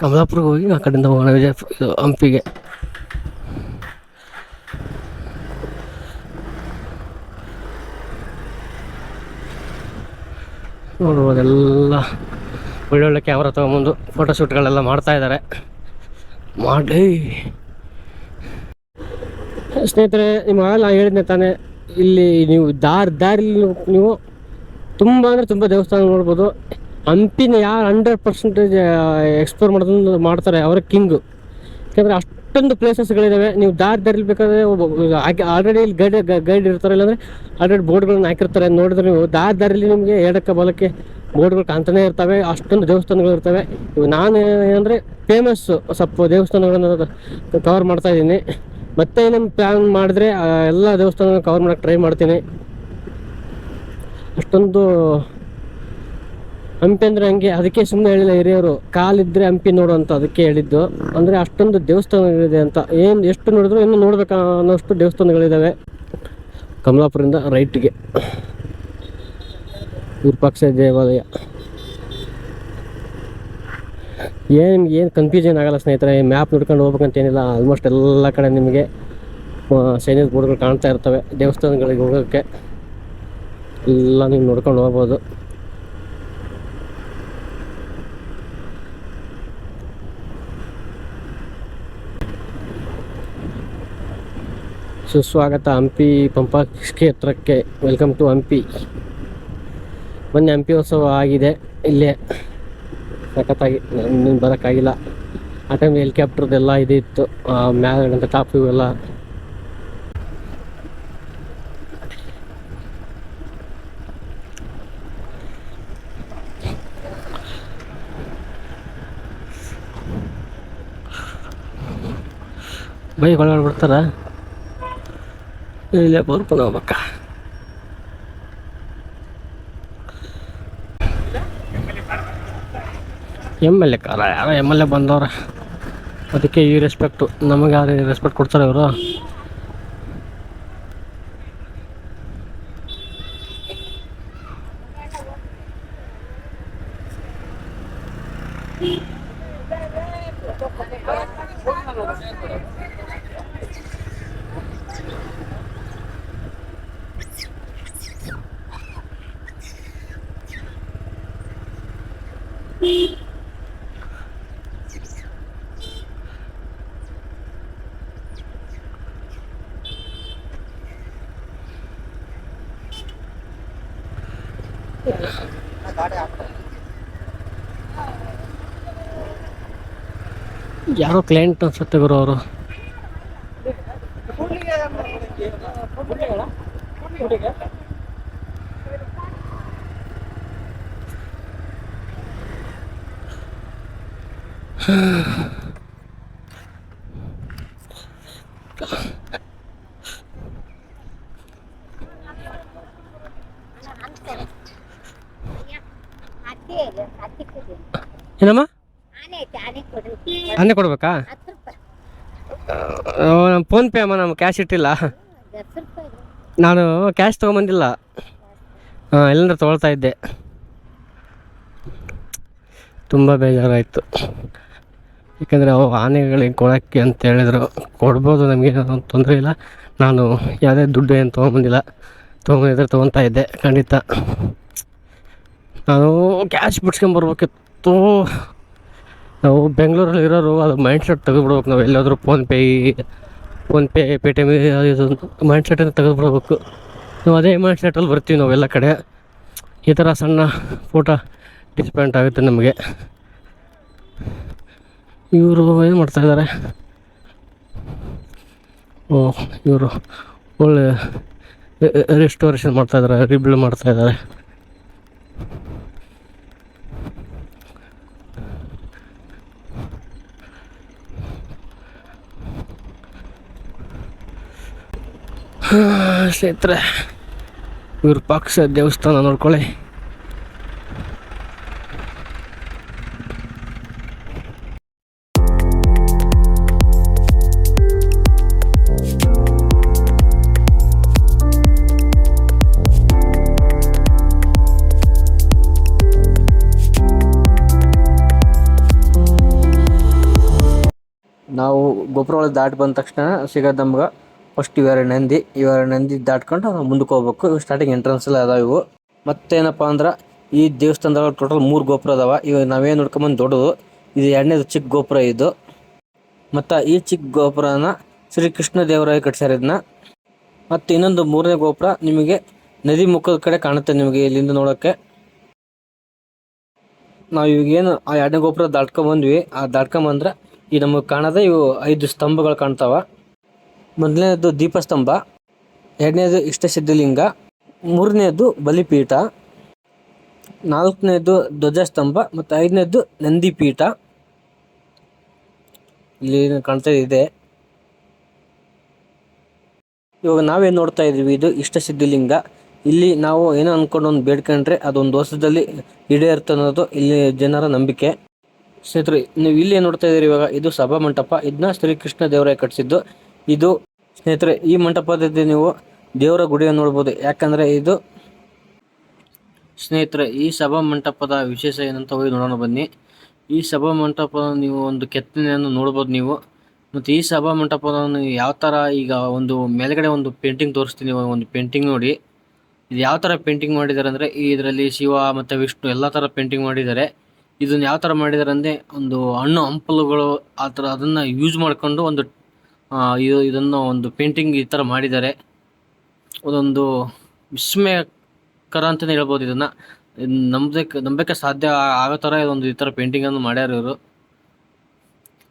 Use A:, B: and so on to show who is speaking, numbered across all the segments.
A: ಕಮಲಾಪುರಕ್ಕೆ ಹೋಗಿ ಆ ಕಡೆಯಿಂದ ಹೋಗೋಣ ವಿಜಯ ಇದು ಹಂಪಿಗೆ. ನೋಡ್ಬೋದು ಎಲ್ಲ ಒಳ್ಳೊಳ್ಳೆ ಕ್ಯಾಮ್ರಾ ತೊಗೊಂಬಂದು ಫೋಟೋಶೂಟ್ಗಳೆಲ್ಲ ಮಾಡ್ತಾ ಇದ್ದಾರೆ ಮಾಡಿ ಸ್ನೇಹಿತರೆ, ನಿಮ್ಮ ನಾ ಹೇಳಿದ್ನೆ ತಾನೇ, ಇಲ್ಲಿ ನೀವು ದಾರಿ ದಾರಿಲಿ ನೀವು ತುಂಬ ಅಂದರೆ ತುಂಬ ದೇವಸ್ಥಾನ ನೋಡ್ಬೋದು. ಹಂಪಿನ ಯಾರು ಹಂಡ್ರೆಡ್ ಪರ್ಸೆಂಟೇಜ್ ಎಕ್ಸ್ಪ್ಲೋರ್ ಮಾಡೋದು ಮಾಡ್ತಾರೆ ಅವರ ಕಿಂಗು ಯಾಕಂದರೆ ಅಷ್ಟೊಂದು ಪ್ಲೇಸಸ್ಗಳಿದ್ದಾವೆ ನೀವು ದಾರಿ ದಾರಿಲಿ ಬೇಕಾದ್ರೆ ಆಲ್ರೆಡಿ ಇಲ್ಲಿ ಗೈಡ್ ಗೈಡ್ ಇರ್ತಾರೆ. ಇಲ್ಲಾಂದರೆ ಆಲ್ರೆಡಿ ಬೋರ್ಡ್ಗಳನ್ನ ಹಾಕಿರ್ತಾರೆ. ನೋಡಿದ್ರೆ ನೀವು ದಾರಿ ದಾರಿಲಿ ನಿಮಗೆ ಎಡಕ್ಕೆ, ಬಲಕ್ಕೆ ಬೋರ್ಡ್ಗಳು ಕಾಣ್ತಾನೆ ಇರ್ತವೆ. ಅಷ್ಟೊಂದು ದೇವಸ್ಥಾನಗಳು ಇರ್ತವೆ. ನಾನು ಏನಂದರೆ ಫೇಮಸ್ಸು ಸ್ವಲ್ಪ ದೇವಸ್ಥಾನಗಳನ್ನು ಕವರ್ ಮಾಡ್ತಾ ಇದ್ದೀನಿ. ಮತ್ತೆ ಏನೇನು ಪ್ಲ್ಯಾನ್ ಮಾಡಿದ್ರೆ ಎಲ್ಲ ದೇವಸ್ಥಾನಗಳನ್ನ ಕವರ್ ಮಾಡೋಕ್ಕೆ ಟ್ರೈ ಮಾಡ್ತೀನಿ. ಅಷ್ಟೊಂದು ಹಂಪಿ ಅಂದ್ರೆ ಹಂಗೆ, ಅದಕ್ಕೆ ಸುಮ್ಮನೆ ಹೇಳಿಲ್ಲ ಹಿರಿಯರು, ಕಾಲಿದ್ರೆ ಹಂಪಿ ನೋಡು ಅಂತ ಅದಕ್ಕೆ ಹೇಳಿದ್ದು. ಅಂದ್ರೆ ಅಷ್ಟೊಂದು ದೇವಸ್ಥಾನಗಳಿದೆ ಅಂತ. ಏನು ಎಷ್ಟು ನೋಡಿದ್ರು ಇನ್ನೂ ನೋಡ್ಬೇಕು ಅನ್ನೋಷ್ಟು ದೇವಸ್ಥಾನಗಳಿದ್ದಾವೆ ಕಮಲಾಪುರದಿಂದ ರೈಟ್ಗೆ. ವಿರೂಪಾಕ್ಷ ದೇವಾಲಯ. ಏನು ನಿಮ್ಗೆ ಏನು ಕನ್ಫ್ಯೂಷನ್ ಆಗಲ್ಲ ಸ್ನೇಹಿತರೆ ಮ್ಯಾಪ್ ನೋಡ್ಕೊಂಡು ಹೋಗ್ಬೇಕಂತ ಏನಿಲ್ಲ. ಆಲ್ಮೋಸ್ಟ್ ಎಲ್ಲ ಕಡೆ ನಿಮಗೆ ಸೈನಿಕ ಬೋರ್ಡ್ಗಳು ಕಾಣ್ತಾ ಇರ್ತವೆ. ದೇವಸ್ಥಾನಗಳಿಗೆ ಹೋಗೋಕ್ಕೆ. ಎಲ್ಲ ನೀವು ನೋಡ್ಕೊಂಡು ಹೋಗ್ಬೋದು. ಸುಸ್ವಾಗತ ಹಂಪಿ ಪಂಪ ಕ್ಷೇತ್ರಕ್ಕೆ ವೆಲ್ಕಮ್ ಟು ಹಂಪಿ. ಮೊನ್ನೆ ಹಂಪಿ ಉತ್ಸವ ಆಗಿದೆ. ಇಲ್ಲೇ ಸಖತ್ತಾಗಿ ಬರೋಕ್ಕಾಗಿಲ್ಲ. ಆ ಟೈಮ್ ಹೆಲಿಕಾಪ್ಟರ್ದೆಲ್ಲ ಇದು ಇತ್ತು. ಮ್ಯಾಲೆ ಟಾಪ್ ಇವೆಲ್ಲ ಬೈಕ್ ಒಳಗಡೆ ಬಿಡ್ತಾರ ಇಲ್ಲೇ ಬರ್ಕೊಂಡು ಹೋಗ್ಬೇಕ ಎಂ ಎಲ್ ಎ ಕಾರ ಯಾರೋ ಎಂ ಎಲ್ ಎ ಬಂದವ್ರೆ ಅದಕ್ಕೆ ಈ ರೆಸ್ಪೆಕ್ಟು ನಮಗೆ ಯಾರು ರೆಸ್ಪೆಕ್ಟ್ ಕೊಡ್ತಾರೆ ಇವರು ಯಾರೋ ಕ್ಲೈಂಟ್ ಅನ್ಸುತ್ತೆ ಗುರು ಅವರು
B: ಹತ್ತಿ ಇದೆ, ಹತ್ತಿ ಕೊಡಿ.
A: ಏನಮ್ಮ
B: ಆನೆ.
A: ಕೊಡ್ಬೇಕಾ. ನಮ್ಮ ಫೋನ್ಪೇ ಅಮ್ಮ ನಮ್ಮ ಕ್ಯಾಶ್ ಇಟ್ಟಿಲ್ಲ ನಾನು ಕ್ಯಾಶ್ ತೊಗೊಂಬಂದಿಲ್ಲ ಹಾಂ ಎಲ್ಲರೂ ತೊಗೊಳ್ತಾ ಇದ್ದೆ ತುಂಬ ಬೇಜಾರಾಯಿತು ಯಾಕಂದರೆ ಅವು ಆನೆಗಳಿಗೆ ಕೊಡೋಕ್ಕೆ ಅಂತ ಹೇಳಿದ್ರು. ಕೊಡ್ಬೋದು, ನಮಗೆ ತೊಂದರೆ ಇಲ್ಲ. ನಾನು ಯಾವುದೇ ದುಡ್ಡು ಏನು ತೊಗೊಂಬಂದಿಲ್ಲ. ತೊಗೊಂಬಂದಿದ್ರೆ ತೊಗೊತಾ ಇದ್ದೆ, ಖಂಡಿತ. ನಾನು ಕ್ಯಾಶ್ ಬಿಡ್ಸ್ಕೊಂಬರ್ಬೇಕಿತ್ತು. ನಾವು ಬೆಂಗಳೂರಲ್ಲಿ ಇರೋರು ಅದು ಮೈಂಡ್ ಸೆಟ್ ತೆಗೆದುಬಿಡ್ಬೇಕು. ನಾವು ಎಲ್ಲಾದರೂ ಫೋನ್ಪೇ ಫೋನ್ಪೇ ಪೇಟಿಎಮ್ ಇದು ಮೈಂಡ್ ಸೆಟನ್ನು ತೆಗೆದುಬಿಡ್ಬೇಕು. ನಾವು ಅದೇ ಮೈಂಡ್ ಸೆಟ್ಟಲ್ಲಿ ಬರ್ತೀವಿ ನಾವೆಲ್ಲ ಕಡೆ. ಈ ಥರ ಸಣ್ಣ ಫೋಟೋ ಡಿಸ್ಪೆಂಟ್ ಆಗುತ್ತೆ ನಮಗೆ. ಇವರು ಏನು ಮಾಡ್ತಾಯಿದ್ದಾರೆ ಓ ಇವರು ಒಳ್ಳೆ ರೆಸ್ಟೋರೇಷನ್ ಮಾಡ್ತಾಯಿದ್ದಾರೆ ರಿಬಿಲ್ಡ್ ಮಾಡ್ತಾಯಿದ್ದಾರೆ ಸ್ನೇಹಿತರೆ ವಿರೂಪಾಕ್ಷ ದೇವಸ್ಥಾನ ನೋಡ್ಕೊಳ್ಳಿ. ಗೋಪುರ ಒಳಗೆ ದಾಟಿ ಬಂದ ತಕ್ಷಣ ಸಿಗೋದು ನಮ್ಗೆ ಫಸ್ಟ್ ಇವೆರಡು ನಂದಿ ಇವೆರಡು ನಂದಿ ದಾಟ್ಕೊಂಡು ನಾವು ಮುಂದಕ್ಕೆ ಹೋಗ್ಬೇಕು. ಸ್ಟಾರ್ಟಿಂಗ್ ಎಂಟ್ರೆನ್ಸ್ ಎಲ್ಲ ಅದಾವ ಇವು. ಮತ್ತೇನಪ್ಪ ಅಂದ್ರೆ ಈ ದೇವಸ್ಥಾನದಾಗ ಟೋಟಲ್ ಮೂರು ಗೋಪುರ ಅದಾವ. ಇವಾಗ ನಾವೇನು ನೋಡ್ಕೊಂಬಂದು ದೊಡ್ಡದು. ಇದು ಎರಡನೇದು ಚಿಕ್ಕ ಗೋಪುರ ಇದು. ಮತ್ತು ಈ ಚಿಕ್ಕ ಗೋಪುರನ ಶ್ರೀ ಕೃಷ್ಣ ದೇವರಾಯ ಕಟ್ಸ್ಯಾರ ಇದನ್ನ ಮತ್ತು ಇನ್ನೊಂದು ಮೂರನೇ ಗೋಪುರ ನಿಮಗೆ ನದಿ ಮುಖದ ಕಡೆ ಕಾಣುತ್ತೆ ನಿಮಗೆ ಇಲ್ಲಿಂದ ನೋಡೋಕ್ಕೆ. ನಾವು ಇವಾಗೇನು ಆ ಎರಡನೇ ಗೋಪುರ ದಾಟ್ಕೊಂಬಂದ್ವಿ. ಆ ದಾಟ್ಕೊಂಬಂದ್ರೆ ಈ ನಮಗೆ ಕಾಣೋದೇ ಇವು ಐದು ಸ್ತಂಭಗಳು ಕಾಣ್ತಾವ. ಮೊದಲನೇದು ದೀಪಸ್ತಂಭ, ಎರಡನೇದು ಇಷ್ಟಸಿದ್ಧಲಿಂಗ, ಮೂರನೇದು ಬಲಿಪೀಠ, ನಾಲ್ಕನೇದು ಧ್ವಜಸ್ತಂಭ ಮತ್ತು ಐದನೇದು ನಂದಿಪೀಠ. ಇಲ್ಲಿ ಕಾಣ್ತಾ ಇದೆ? ಇವಾಗ ನಾವೇನು ನೋಡ್ತಾ ಇದೀವಿ, ಇದು ಇಷ್ಟಸಿದ್ಧಲಿಂಗ. ಇಲ್ಲಿ ನಾವು ಏನೋ ಅಂದ್ಕೊಂಡು ಒಂದು ಬೇಡ್ಕೊಂಡ್ರೆ ಅದೊಂದು ವರ್ಷದಲ್ಲಿ ಈಡೇರುತ್ತೆ ಅನ್ನೋದು ಇಲ್ಲಿ ಜನರ ನಂಬಿಕೆ. ಸ್ನೇಹಿತರೆ, ನೀವು ಇಲ್ಲಿ ನೋಡ್ತಾ ಇದ್ದೀರಿ ಇವಾಗ ಇದು ಸಭಾ ಮಂಟಪ. ಇದನ್ನ ಶ್ರೀಕೃಷ್ಣ ದೇವರಾಯ ಕಟ್ಟಿಸಿದ್ದು. ಇದು ಸ್ನೇಹಿತರೆ, ಈ ಮಂಟಪದಲ್ಲಿ ನೀವು ದೇವರ ಗುಡಿಯನ್ನು ನೋಡ್ಬೋದು. ಯಾಕಂದರೆ ಇದು ಸ್ನೇಹಿತರೆ, ಈ ಸಭಾ ಮಂಟಪದ ವಿಶೇಷ ಏನಂತ ಹೋಗಿ ನೋಡೋಣ ಬನ್ನಿ. ಈ ಸಭಾ ಮಂಟಪ ನೀವು ಒಂದು ಕೆತ್ತನೆಯನ್ನು ನೋಡ್ಬೋದು ನೀವು. ಮತ್ತು ಈ ಸಭಾ ಮಂಟಪದ ಯಾವ ಥರ ಈಗ ಒಂದು ಮೇಲ್ಗಡೆ ಒಂದು ಪೇಂಟಿಂಗ್ ತೋರಿಸ್ತೀನಿ ಒಂದು ಪೇಂಟಿಂಗ್ ನೋಡಿ. ಇದು ಯಾವ ಥರ ಪೇಂಟಿಂಗ್ ಮಾಡಿದ್ದಾರೆ ಅಂದರೆ ಇದರಲ್ಲಿ ಶಿವ ಮತ್ತು ವಿಷ್ಣು ಎಲ್ಲ ಥರ ಪೇಂಟಿಂಗ್ ಮಾಡಿದ್ದಾರೆ. ಇದನ್ನ ಯಾವ ಥರ ಮಾಡಿದ್ದಾರೆ ಅಂದರೆ ಒಂದು ಹಣ್ಣು ಹಂಪಲುಗಳು ಆ ಥರ ಅದನ್ನು ಯೂಸ್ ಮಾಡಿಕೊಂಡು ಒಂದು ಇದು, ಇದನ್ನು ಒಂದು ಪೇಂಟಿಂಗ್ ಈ ಥರ ಮಾಡಿದ್ದಾರೆ. ಅದೊಂದು ವಿಸ್ಮಯಕರ ಅಂತಲೇ ಹೇಳ್ಬೋದು ಇದನ್ನು. ನಂಬಕ್ಕೆ ನಂಬಕ್ಕೆ ಸಾಧ್ಯ ಆಗೋ ಥರ ಇದೊಂದು ಈ ಥರ ಪೇಂಟಿಂಗನ್ನು ಮಾಡ್ಯಾರ ಇವರು.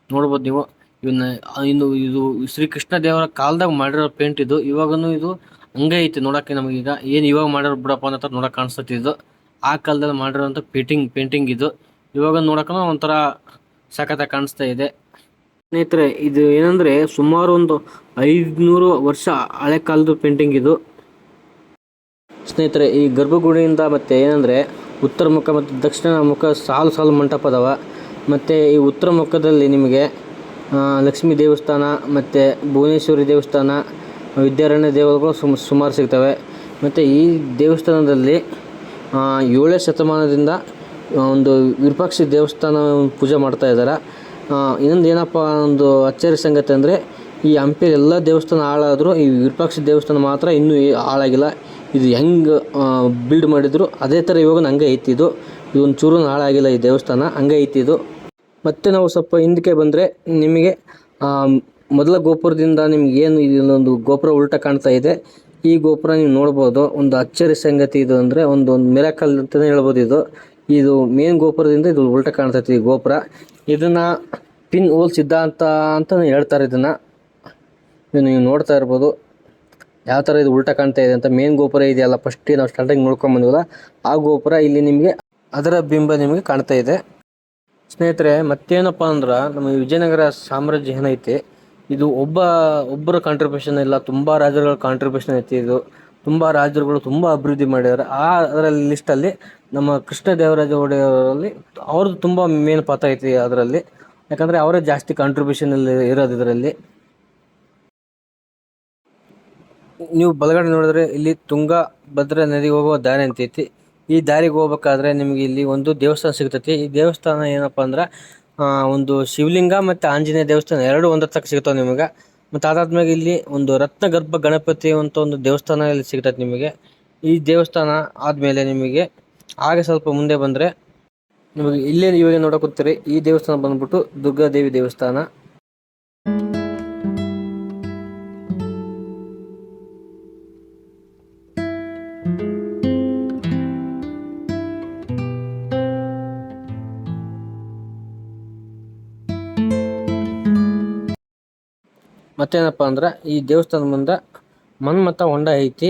A: ನೋಡ್ಬೋದು ನೀವು. ಇವನ್ನ ಇನ್ನು ಇದು ಶ್ರೀಕೃಷ್ಣ ದೇವರ ಕಾಲದಾಗ ಮಾಡಿರೋ ಪೇಂಟ್ ಇದು. ಇವಾಗನು ಇದು ಹಂಗೆ ಐತಿ ನೋಡಕ್ಕೆ ನಮಗೀಗ ಏನು ಇವಾಗ ಮಾಡಿರೋ ಬಿಡಪ್ಪ ಅನ್ನೋ ಥರ ನೋಡೋಕೆ ಕಾಣಿಸ್ತೈತಿ ಇದು. ಆ ಕಾಲದಲ್ಲಿ ಮಾಡಿರೋಂಥ ಪೇಂಟಿಂಗ್ ಪೇಂಟಿಂಗ್ ಇದು. ಇವಾಗ ನೋಡೋಕೆ ಒಂಥರ ಸಖತ್ತಾಗಿ ಕಾಣಿಸ್ತಾ ಇದೆ. ಸ್ನೇಹಿತರೆ, ಇದು ಏನಂದ್ರೆ ಸುಮಾರು ಒಂದು ಐದುನೂರು ವರ್ಷ ಹಳೆ ಕಾಲದ ಪೇಂಟಿಂಗ್ ಇದು. ಸ್ನೇಹಿತರೆ, ಈ ಗರ್ಭಗುಡಿಯಿಂದ ಮತ್ತೆ ಏನಂದ್ರೆ ಉತ್ತರ ಮುಖ ಮತ್ತು ದಕ್ಷಿಣ ಮುಖ ಸಾಲು ಸಾಲು ಮಂಟಪ ಅದಾವ. ಮತ್ತು ಈ ಉತ್ತರ ಮುಖದಲ್ಲಿ ನಿಮಗೆ ಲಕ್ಷ್ಮೀ ದೇವಸ್ಥಾನ ಮತ್ತು ಭುವನೇಶ್ವರಿ ದೇವಸ್ಥಾನ, ವಿದ್ಯಾರಣ್ಯ ದೇವರುಗಳು ಸುಮ್, ಸುಮಾರು ಸಿಗ್ತವೆ. ಮತ್ತು ಈ ದೇವಸ್ಥಾನದಲ್ಲಿ ಏಳೇ ಶತಮಾನದಿಂದ ಒಂದು ವಿರೂಪಾಕ್ಷ ದೇವಸ್ಥಾನ ಪೂಜೆ ಮಾಡ್ತಾ ಇದ್ದಾರೆ. ಇನ್ನೊಂದು ಏನಪ್ಪ, ಒಂದು ಅಚ್ಚರಿ ಸಂಗತಿ ಅಂದರೆ, ಈ ಹಂಪಿ ಎಲ್ಲ ದೇವಸ್ಥಾನ ಹಾಳಾದರೂ ಈ ವಿರೂಪಾಕ್ಷ ದೇವಸ್ಥಾನ ಮಾತ್ರ ಇನ್ನೂ ಹಾಳಾಗಿಲ್ಲ. ಇದು ಹೆಂಗೆ ಬಿಲ್ಡ್ ಮಾಡಿದ್ರು, ಅದೇ ಥರ ಇವಾಗ ಹಂಗೆ ಐತಿ ಇದು. ಇದೊಂದು ಚೂರು ಹಾಳಾಗಿಲ್ಲ ಈ ದೇವಸ್ಥಾನ, ಹಂಗೆ ಐತಿ ಇದು. ಮತ್ತೆ ನಾವು ಸ್ವಲ್ಪ ಹಿಂದಕ್ಕೆ ಬಂದರೆ, ನಿಮಗೆ ಮೊದಲ ಗೋಪುರದಿಂದ ನಿಮ್ಗೆ ಏನು ಇದೊಂದು ಗೋಪುರ ಉಲ್ಟ ಕಾಣ್ತಾ ಇದೆ. ಈ ಗೋಪುರ ನೀವು ನೋಡ್ಬೋದು, ಒಂದು ಅಚ್ಚರಿ ಸಂಗತಿ ಇದು ಅಂದರೆ, ಒಂದು ಒಂದು ಮಿರಾಕಲ್ ಅಂತಲೇ ಹೇಳ್ಬೋದು ಇದು. ಇದು ಮೇನ್ ಗೋಪುರದಿಂದ ಇದು ಉಲ್ಟ ಕಾಣ್ತೈತಿ ಈ ಗೋಪುರ. ಇದನ್ನ ಪಿನ್ ಹೋಲ್ ಸಿದ್ಧಾಂತ ಅಂತ ಹೇಳ್ತಾರೆ ಇದನ್ನ. ಇದನ್ನು ನೀವು ನೋಡ್ತಾ ಇರ್ಬೋದು. ಯಾವ ಥರ ಇದು ಉಲ್ಟ ಕಾಣ್ತಾ ಇದೆ ಅಂತ ಮೇನ್ ಗೋಪುರ ಇದೆಯಲ್ಲ ಫಸ್ಟ್ ನಾವು ಸ್ಟಾರ್ಟಿಂಗ್ ನೋಡ್ಕೊಂಡ್ ಬಂದಿವಲ್ಲ, ಆ ಗೋಪುರ ಇಲ್ಲಿ ನಿಮಗೆ ಅದರ ಬಿಂಬ ನಿಮಗೆ ಕಾಣ್ತಾ ಇದೆ. ಸ್ನೇಹಿತರೆ, ಮತ್ತೇನಪ್ಪ ಅಂದ್ರೆ ನಮ್ಮ ವಿಜಯನಗರ ಸಾಮ್ರಾಜ್ಯ ಏನೈತಿ, ಇದು ಒಬ್ಬ ಒಬ್ಬರ ಕಾಂಟ್ರಿಬ್ಯೂಷನ್ ಇಲ್ಲ, ತುಂಬ ರಾಜರುಗಳ ಕಾಂಟ್ರಿಬ್ಯೂಷನ್ ಐತಿ ಇದು. ತುಂಬ ರಾಜರುಗಳು ತುಂಬ ಅಭಿವೃದ್ಧಿ ಮಾಡಿದ್ದಾರೆ. ಆ ಅದರಲ್ಲಿ ಲಿಸ್ಟಲ್ಲಿ ನಮ್ಮ ಕೃಷ್ಣ ದೇವರಾಜ ಒಡೆಯವರಲ್ಲಿ ಅವ್ರದ್ದು ತುಂಬ ಮೇನ್ ಪಾತ್ರ ಐತಿ ಅದರಲ್ಲಿ. ಯಾಕಂದರೆ ಅವರೇ ಜಾಸ್ತಿ ಕಾಂಟ್ರಿಬ್ಯೂಷನ್ ಇರೋದು ಇದರಲ್ಲಿ. ನೀವು ಬಲಗಡೆ ನೋಡಿದ್ರೆ ಇಲ್ಲಿ ತುಂಗ ಭದ್ರಾ ನದಿಗೆ ಹೋಗುವ ದಾರಿ ಅಂತೈತಿ ಈ ದಾರಿಗೆ ಹೋಗ್ಬೇಕಾದ್ರೆ ನಿಮಗೆ ಇಲ್ಲಿ ಒಂದು ದೇವಸ್ಥಾನ ಸಿಗ್ತೈತಿ. ಈ ದೇವಸ್ಥಾನ ಏನಪ್ಪಾ ಅಂದ್ರೆ ಒಂದು ಶಿವಲಿಂಗ ಮತ್ತು ಆಂಜನೇಯ ದೇವಸ್ಥಾನ ಎರಡು ಒಂದು ತಕ್ಕ ಸಿಗ್ತಾವೆ ನಿಮಗೆ. ಮತ್ತು ಅದಾದ್ಮೇಲೆ ಇಲ್ಲಿ ಒಂದು ರತ್ನ ಗರ್ಭ ಗಣಪತಿ ಅಂತ ಒಂದು ದೇವಸ್ಥಾನ ಇಲ್ಲಿ ಸಿಗ್ತೈತೆ ನಿಮಗೆ. ಈ ದೇವಸ್ಥಾನ ಆದಮೇಲೆ ನಿಮಗೆ ಹಾಗೆ ಸ್ವಲ್ಪ ಮುಂದೆ ಬಂದರೆ ನಿಮಗೆ ಇಲ್ಲೇ ಇವಾಗ ಹೋಗ್ತೀರಿ, ಈ ದೇವಸ್ಥಾನ ಬಂದ್ಬಿಟ್ಟು ದುರ್ಗಾದೇವಿ ದೇವಸ್ಥಾನ. ಮತ್ತೇನಪ್ಪ ಅಂದ್ರೆ ಈ ದೇವಸ್ಥಾನ ಮುಂದೆ ಮನ್ಮತ ಹೊಂಡ ಐತಿ.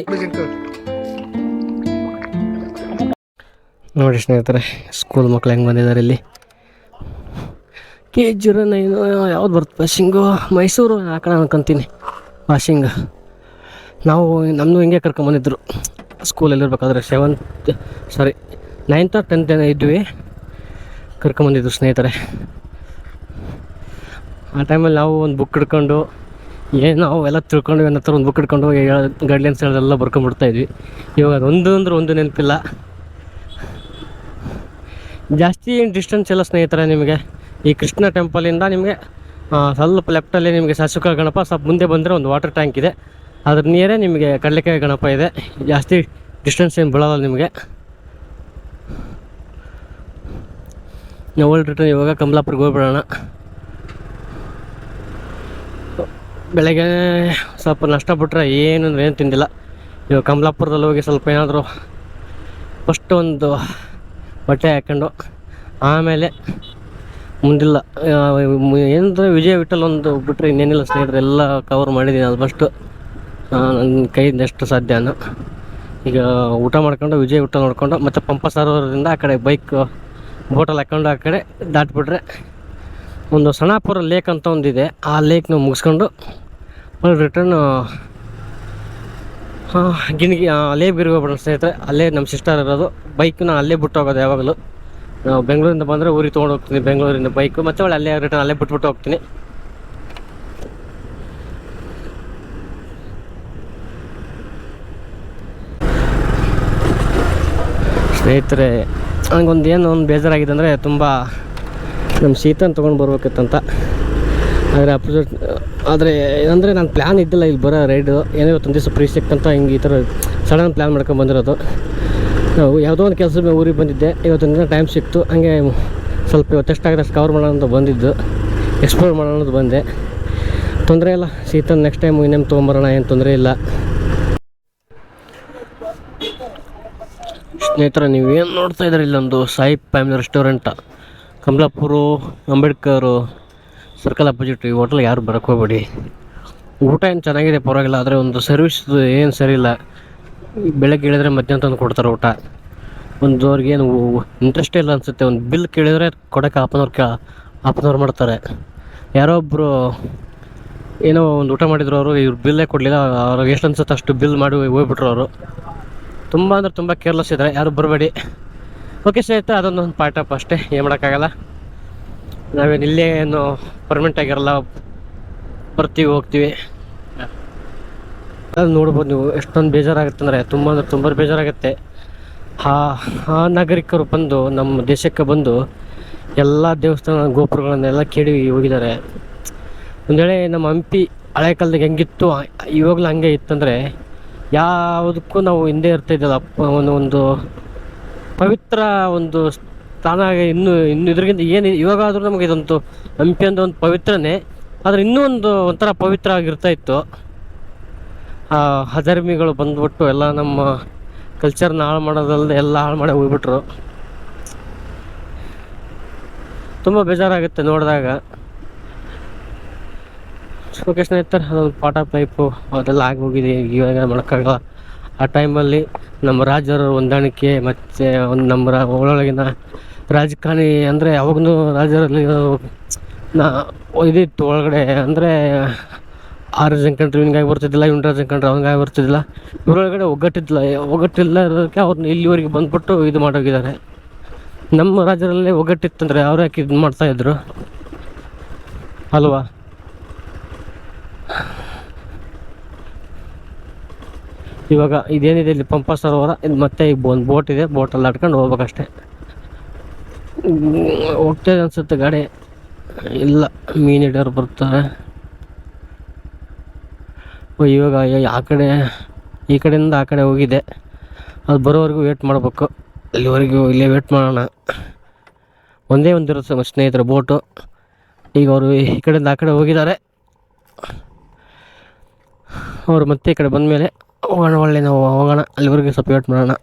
A: ನೋಡಿ ಸ್ನೇಹಿತರೆ ಸ್ಕೂಲ್ ಮಕ್ಳು ಹೆಂಗೆ ಬಂದಿದ್ದಾರೆ ಇಲ್ಲಿ. ಕೆ ಜೀರೋ ನೈನು ಯಾವ್ದು ಬರುತ್ತೆ ಪಾಶಿಂಗು, ಮೈಸೂರು ಆ ಕಡೆ ಅನ್ಕೊಂತೀನಿ. ಪಾಸಿಂಗ್ ನಾವು ನಮ್ಮದು ಹಿಂಗೆ ಕರ್ಕೊಂಬಂದಿದ್ರು ಸ್ಕೂಲಲ್ಲಿರ್ಬೇಕಾದ್ರೆ ಸೆವೆಂತ್ ಸಾರಿ ನೈನ್ತ್ ಟೆಂತ್ ಏನೋ ಇದ್ವಿ. ಕರ್ಕೊಂಬಂದಿದ್ರು ಸ್ನೇಹಿತರೆ. ಆ ಟೈಮಲ್ಲಿ ನಾವು ಒಂದು ಬುಕ್ ಹಿಡ್ಕೊಂಡು ಏನು ನಾವು ಎಲ್ಲ ತಿಳ್ಕೊಂಡು ಏನತ್ರ ಒಂದು ಬುಕ್ ಹಿಡ್ಕೊಂಡು ಗೈಡ್ಲೈನ್ಸ್ ಎಲ್ಲ ಬರ್ಕೊಂಡ್ಬಿಡ್ತಾ ಇದ್ವಿ. ಇವಾಗ ಅದೊಂದು ಅಂದ್ರೆ ಒಂದು ನೆನಪಿಲ್ಲ. ಜಾಸ್ತಿ ಏನು ಡಿಸ್ಟೆನ್ಸ್ ಇಲ್ಲ ಸ್ನೇಹಿತರೆ ನಿಮಗೆ. ಈ ಕೃಷ್ಣ ಟೆಂಪಲಿಂದ ನಿಮಗೆ ಸ್ವಲ್ಪ ಲೆಫ್ಟಲ್ಲಿ ನಿಮಗೆ ಶಾಸಕ ಗಣಪ, ಸ್ವಲ್ಪ ಮುಂದೆ ಬಂದರೆ ಒಂದು ವಾಟರ್ ಟ್ಯಾಂಕ್ ಇದೆ. ಅದ್ರ ನೀರೇ ನಿಮಗೆ ಕಡಲೆಕಾಯಿ ಗಣಪ ಇದೆ. ಜಾಸ್ತಿ ಡಿಸ್ಟೆನ್ಸ್ ಏನು ಬೀಳಲ್ಲ ನಿಮಗೆ. ನಾವು ರಿಟರ್ನ್ ಇವಾಗ ಕಮಲಾಪುರಕ್ಕೆ ಹೋಗ್ಬಿಡೋಣ. ಬೆಳಗ್ಗೆ ಸ್ವಲ್ಪ ನಷ್ಟ ಬಿಟ್ರೆ ಏನು ಅಂದ್ರೆ ಏನು ತಿಂದಿಲ್ಲ. ಇವಾಗ ಕಮಲಾಪುರದಲ್ಲಿ ಹೋಗಿ ಸ್ವಲ್ಪ ಏನಾದರೂ ಫಸ್ಟ್ ಒಂದು ಬಟ್ಟೆ ಹಾಕ್ಕೊಂಡು ಆಮೇಲೆ ಮುಂದಿಲ್ಲ ಏನಂದ್ರೆ ವಿಜಯ ವಿಠಲ್ ಒಂದು ಬಿಟ್ಟರೆ ಇನ್ನೇನಿಲ್ಲ ಸ್ನೇಹಿತರೆ, ಎಲ್ಲ ಕವರ್ ಮಾಡಿದ್ದೀನಿ ಆಲ್ಮೋಸ್ಟು ನನ್ನ ಕೈಯಿಂದ ಎಷ್ಟು ಸಾಧ್ಯನೋ ಈಗ ಊಟ ಮಾಡ್ಕೊಂಡು ವಿಜಯ ವಿಠಲ್ ನೋಡ್ಕೊಂಡು, ಮತ್ತು ಪಂಪ ಸರೋವರದಿಂದ ಆ ಕಡೆ ಬೈಕ್ ಬೋಟಲ್ಲಿ ಹಾಕ್ಕೊಂಡು ಆ ಕಡೆ ದಾಟ್ಬಿಟ್ರೆ ಒಂದು ಸಣಾಪುರ ಲೇಕ್ ಅಂತ ಒಂದಿದೆ, ಆ ಲೇಕ್ನ ಮುಗಿಸ್ಕೊಂಡು ರಿಟರ್ನ್ ಹಾಂ, ಗಿಣಿಗಿ ಅಲ್ಲೇ ಬಿರ್ಗಿ ಹೋಗ್ಬಿಡೋಣ ಸ್ನೇಹಿತರೆ, ಅಲ್ಲೇ ನಮ್ಮ ಸಿಸ್ಟರ್ ಇರೋದು. ಬೈಕ್ನ ಅಲ್ಲೇ ಬಿಟ್ಟು ಹೋಗೋದು ಯಾವಾಗಲೂ. ನಾವು ಬೆಂಗಳೂರಿಂದ ಬಂದರೆ ಊರಿಗೆ ತೊಗೊಂಡು ಹೋಗ್ತೀನಿ, ಬೆಂಗಳೂರಿಂದ ಬೈಕು ಮತ್ತು ಅವಳು ಅಲ್ಲೇ ರಿಟರ್ನ್ ಅಲ್ಲೇ ಬಿಟ್ಬಿಟ್ಟು ಹೋಗ್ತೀನಿ. ಸ್ನೇಹಿತರೆ ನನಗೊಂದು ಏನು ಒಂದು ಬೇಜಾರಾಗಿದೆ ಅಂದರೆ ತುಂಬ ನಮ್ಮ ಶೀತನ ತೊಗೊಂಡು ಬರ್ಬೇಕಿತ್ತಂತ. ಆದರೆ ಅಪೋಸಿಟ್ ಆದರೆ ಏನಂದರೆ ನಾನು ಪ್ಲ್ಯಾನ್ ಇದ್ದಿಲ್ಲ ಇಲ್ಲಿ ಬರೋ ರೈಡು ಏನೋ ಇವತ್ತೊಂದು ದಿವಸ ಫ್ರೀ ಸಿಕ್ತಂತ ಹಿಂಗೆ ಈ ಥರ ಸಡನ್ ಪ್ಲ್ಯಾನ್ ಮಾಡ್ಕೊಂಡು ಬಂದಿರೋದು. ನಾವು ಯಾವುದೋ ಒಂದು ಕೆಲಸ ಮೇಲೆ ಊರಿಗೆ ಬಂದಿದ್ದೆ ಇವತ್ತೊಂದು ದಿನ ಟೈಮ್ ಸಿಕ್ತು. ಹಂಗೆ ಸ್ವಲ್ಪ ಇವತ್ತೆಷ್ಟಾಗಿದೆ ಆಗದಷ್ಟು ಕವರ್ ಮಾಡೋಣ ಅಂತ ಬಂದಿದ್ದು ಎಕ್ಸ್ಪ್ಲೋರ್ ಮಾಡೋಣ ಅಂತ ಬಂದೆ. ತೊಂದರೆ ಇಲ್ಲ ಶೀತನ್ ನೆಕ್ಸ್ಟ್ ಟೈಮ್ ಇನ್ನೇನು ತೊಗೊಂಬರೋಣ, ಏನು ತೊಂದರೆ ಇಲ್ಲ. ಸ್ನೇಹಿತರೆ ನೀವೇನು ನೋಡ್ತಾ ಇದ್ದೀರಿ ಇಲ್ಲೊಂದು Sai family restaurant Kamalapur, Ambedkar? Circle opposite ಈ ಹೋಟೆಲ್ ಯಾರು ಬರೋಕ್ಕೆ ಹೋಗ್ಬೇಡಿ. ಊಟ ಏನು ಚೆನ್ನಾಗಿದೆ ಪರವಾಗಿಲ್ಲ, ಆದರೆ ಒಂದು ಸರ್ವಿಸ್ ಏನು ಸರಿಯಿಲ್ಲ ಬೆಳಗ್ಗೆ ಹೇಳಿದರೆ ಮಧ್ಯಾಹ್ನ ತಂದು ಕೊಡ್ತಾರೆ ಊಟ. ಒಂದು ಅವ್ರಿಗೆ ಏನು ಇಂಟ್ರೆಸ್ಟೇ ಇಲ್ಲ ಅನಿಸುತ್ತೆ. ಒಂದು ಬಿಲ್ ಕೇಳಿದರೆ ಕೊಡೋಕೆ ಹಾಫ್ ಆನ್ ಅವರ್ ಕಾ ಮಾಡ್ತಾರೆ. ಯಾರೋ ಒಬ್ಬರು ಏನೋ ಒಂದು ಊಟ ಮಾಡಿದ್ರು ಅವರು, ಇವ್ರು ಬಿಲ್ಲೇ ಕೊಡಲಿಲ್ಲ, ಅವ್ರಿಗೆ ಎಷ್ಟು ಅನ್ಸುತ್ತೆ ಅಷ್ಟು ಬಿಲ್ ಮಾಡಿ ಹೋಗ್ಬಿಟ್ರು ಅವರು. ತುಂಬ ಅಂದರೆ ತುಂಬ ಕೇರ್ಲೆಸ್ ಇದ್ದಾರೆ, ಯಾರು ಬರಬೇಡಿ. ಓಕೆ ಸ್ನೇಹಿತರೆ ಅದೊಂದು ಪಾರ್ಟ್ ಅಪ್ ಅಷ್ಟೇ, ಏನು ಮಾಡೋಕ್ಕಾಗಲ್ಲ. ನಾವೇನು ಇಲ್ಲೇ ಏನು ಪರ್ಮನೆಂಟ್ ಆಗಿರಲ್ಲ, ಬರ್ತೀವಿ, ಹೋಗ್ತೀವಿ. ಅದು ನೋಡ್ಬೋದು ನೀವು ಎಷ್ಟೊಂದು ಬೇಜಾರಾಗುತ್ತೆ ಅಂದರೆ, ತುಂಬ ಅಂದ್ರೆ ತುಂಬ ಬೇಜಾರಾಗುತ್ತೆ. ಆ ಆ ನಾಗರಿಕರು ಬಂದು ನಮ್ಮ ದೇಶಕ್ಕೆ ಬಂದು ಎಲ್ಲ ದೇವಸ್ಥಾನ ಗೋಪುರಗಳನ್ನೆಲ್ಲ ಕೇಳಿ ಹೋಗಿದ್ದಾರೆ. ಒಂದು ವೇಳೆ ನಮ್ಮ ಹಂಪಿ ಹಳೆ ಕಾಲದಾಗ ಹೆಂಗಿತ್ತು, ಇವಾಗಲೂ ಹಂಗೆ ಇತ್ತಂದರೆ ಯಾವುದಕ್ಕೂ ನಾವು ಹಿಂದೆ ಇರ್ತಾ ಇದ್ದಲ್ಲ. ಒಂದು ಪವಿತ್ರ ಒಂದು ಸ್ಥಾನ ಇನ್ನು ಇನ್ನು ಇದ್ರಿಗಿಂತ ಏನು ಇವಾಗಾದರೂ ನಮಗೆ ಇದೊಂದು ಹಂಪಿ ಅಂತ ಒಂದು ಪವಿತ್ರನೇ. ಆದರೆ ಇನ್ನೂ ಒಂದು ಒಂಥರ ಪವಿತ್ರ ಆಗಿರ್ತಾ ಇತ್ತು. ಆ, ಹಜರ್ಮಿಗಳು ಬಂದ್ಬಿಟ್ಟು ಎಲ್ಲ ನಮ್ಮ ಕಲ್ಚರ್ನ ಹಾಳು ಮಾಡೋದಲ್ಲದೆ ಎಲ್ಲ ಹಾಳು ಮಾಡಿ ಹೋಗ್ಬಿಟ್ರು. ತುಂಬ ಬೇಜಾರಾಗುತ್ತೆ ನೋಡಿದಾಗ. ಲೊಕೇಶನ್ ಇರ್ತಾರೆ ಅದೊಂದು ಪಾಠ ಪೈಪು ಅದೆಲ್ಲ ಆಗೋಗಿದೆ ಇವಾಗ ಮಾಡೋಕ್ಕಾಗಲ್ಲ. ಆ ಟೈಮಲ್ಲಿ ನಮ್ಮ ರಾಜರ ಹೊಂದಾಣಿಕೆ ಮತ್ತು ಒಂದು ನಮ್ಮ ಒಳಗಿನ ರಾಜಕಾರಣಿ ಅಂದರೆ ಯಾವಾಗೂ ರಾಜರಲ್ಲಿ ನಾ, ಇದಿತ್ತು ಒಳಗಡೆ. ಅಂದರೆ ಆರು ಜನ ಕಂಡ್ರೆ ಹಿಂಗಾಗಿ ಬರ್ತಿದ್ದಿಲ್ಲ ಇವ್ನ ಜಂಕಂಡ್ರು ಕಂಡ್ರೆ ಹಂಗಾಗಿ ಬರ್ತಿದ್ದಿಲ್ಲ. ಇವರೊಳಗಡೆ ಒಗ್ಗಟ್ಟಿಲ್ಲ ಒಗ್ಗಟ್ಟಿಲ್ಲ ಇರೋದಕ್ಕೆ ಅವ್ರನ್ನ ಇಲ್ಲಿವರೆಗೆ ಬಂದ್ಬಿಟ್ಟು ಇದು ಮಾಡೋಗಿದ್ದಾರೆ. ನಮ್ಮ ರಾಜ್ಯದಲ್ಲೇ ಒಗ್ಗಟ್ಟಿತ್ತಂದರೆ ಅವ್ರು ಯಾಕೆ ಇದು ಮಾಡ್ತಾಯಿದ್ರು ಅಲ್ವಾ? ಇವಾಗ ಇದೇನಿದೆ ಇಲ್ಲಿ ಪಂಪ ಸರೋವರ, ಇದು ಮತ್ತೆ ಈಗ ಒಂದು ಬೋಟ್ ಇದೆ, ಬೋಟಲ್ಲಿ ಆಡ್ಕೊಂಡು ಹೋಗ್ಬೇಕಷ್ಟೆ. ಹೋಗ್ತದೆ ಅನ್ಸುತ್ತೆ ಗಾಡಿ. ಇಲ್ಲ, ಮೀನು ಹಿಡಿಯೋರು ಬರ್ತಾರೆ. ಇವಾಗ ಆ ಕಡೆ, ಈ ಕಡೆಯಿಂದ ಆ ಕಡೆ ಹೋಗಿದೆ. ಅದು ಬರೋವರೆಗೂ ವೇಟ್ ಮಾಡಬೇಕು. ಅಲ್ಲಿವರೆಗೂ ಇಲ್ಲೇ ವೇಟ್ ಮಾಡೋಣ. ಒಂದೇ ಒಂದಿರುತ್ತೆ ನಮ್ಮ ಸ್ನೇಹಿತರ ಬೋಟು ಈಗ ಅವರು ಈ ಕಡೆಯಿಂದ ಆ ಕಡೆ ಹೋಗಿದ್ದಾರೆ. ಅವರು ಮತ್ತೆ ಈ ಕಡೆ ಬಂದಮೇಲೆ ಹೋಗೋಣ, ಒಳ್ಳೆ ನಾವು ಹೋಗೋಣ. ಅಲ್ಲಿವರೆಗೂ ಸ್ವಲ್ಪ ವೇಟ್ ಮಾಡೋಣ.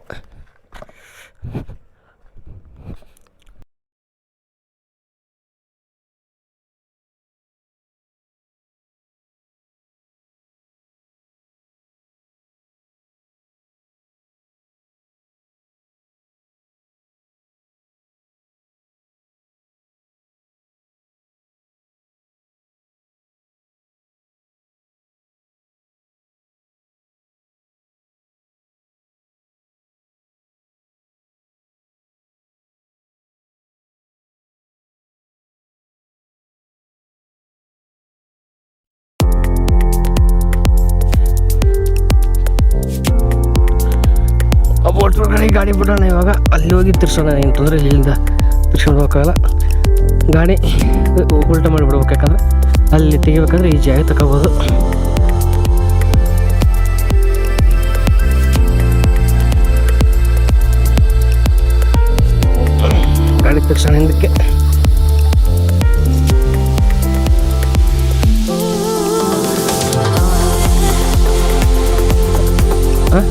A: ಒಳಗಡೆ ಗಾಡಿ ಬಿಡೋಣ ಇವಾಗ. ಅಲ್ಲಿ ಹೋಗಿ ತಿರ್ಸೋಣ, ಏನು ಇಲ್ಲಿಂದ. ತಿರ್ಸ್ಕೊಂಡು ಹೋಗೋಕ್ಕಾಗಲ್ಲ. ಗಾಡಿ ಉಲ್ಟ ಮಾಡಿಬಿಡ್ಬೇಕು, ಯಾಕಂದ್ರೆ ಅಲ್ಲಿ ತೆಗಿಬೇಕಂದ್ರೆ ಈಜಿಯಾಗಿ ತಗೋಬೋದು. ಗಾಡಿ ತಿರ್ಸೋಣ ಹಿಂದಕ್ಕೆ. ಹಾಂ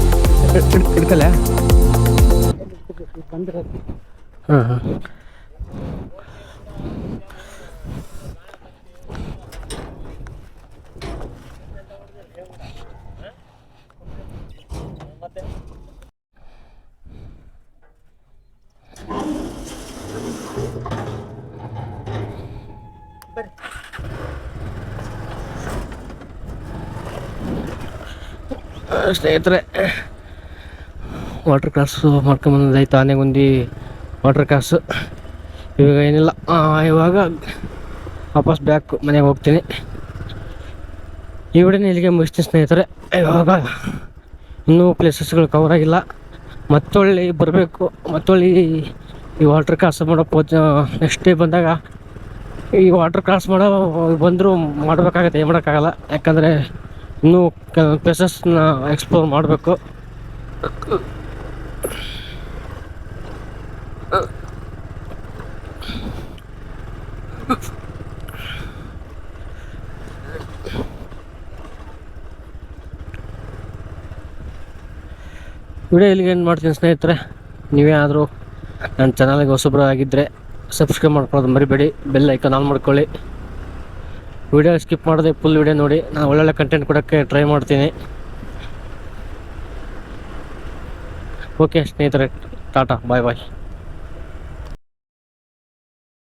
A: ಹಿಡ್ಕಲ್ಲ ಹಾಂ ಹಾಂ ಸ್ನೇಹಿತರೆ. ವಾಟರ್ ಕ್ರಾಸು ಮಾಡ್ಕೊಂಬಂದಾಯ್ತು ಆನೆಗುಂದಿ ವಾಟರ್ ಕ್ರಾಸು ಇವಾಗ ಏನಿಲ್ಲ. ಇವಾಗ ವಾಪಸ್ ಬ್ಯಾಕ್ ಮನೆಗೆ ಹೋಗ್ತೀನಿ. ಈ ಇಲ್ಲಿಗೆ ಮುಗಿಸ್ತೀನಿ ಸ್ನೇಹಿತರೆ. ಇವಾಗ ಇನ್ನೂ ಪ್ಲೇಸಸ್ಗಳು ಕವರ್ ಆಗಿಲ್ಲ. ಮತ್ತೊಳ್ಳಿ ಬರಬೇಕು. ಮತ್ತೊಳ್ಳಿ ಈ ವಾಟರ್ ಕ್ರಾಸ್ ಮಾಡೋ ಪೋಜ ನೆಕ್ಸ್ಟ್ ಡೇ ಬಂದಾಗ ಈ ವಾಟರ್ ಕ್ರಾಸ್ ಮಾಡೋ ಬಂದರೂ ಮಾಡಬೇಕಾಗತ್ತೆ. ಏನು ಮಾಡೋಕ್ಕಾಗಲ್ಲ. ಯಾಕಂದರೆ ಇನ್ನೂ ಪ್ಲೇಸಸ್ನ ಎಕ್ಸ್ಪ್ಲೋರ್ ಮಾಡಬೇಕು. ವಿಡಿಯೋ ಇಲ್ಲಿಗೆ ಏನು ಮಾಡ್ತೀನಿ ಸ್ನೇಹಿತರೆ. ನೀವೇ ಆದರೂ ನನ್ನ ಚಾನಲ್ಗೆ ಹೊಸಬ್ರು ಆಗಿದ್ದರೆ ಸಬ್ಸ್ಕ್ರೈಬ್ ಮಾಡ್ಕೊಳ್ಳೋದು ಮರಿಬೇಡಿ. ಬೆಲ್ ಐಕಾನ್ ಆನ್ ಮಾಡ್ಕೊಳ್ಳಿ. ವಿಡಿಯೋ ಸ್ಕಿಪ್ ಮಾಡದೆ ಫುಲ್ ವಿಡಿಯೋ ನೋಡಿ. ನಾನು ಒಳ್ಳೊಳ್ಳೆ ಕಂಟೆಂಟ್ ಕೊಡೋಕ್ಕೆ ಟ್ರೈ ಮಾಡ್ತೀನಿ. ಓಕೆ ಸ್ನೇಹಿತರೆ, ಟಾಟಾ ಬಾಯ್ ಬಾಯ್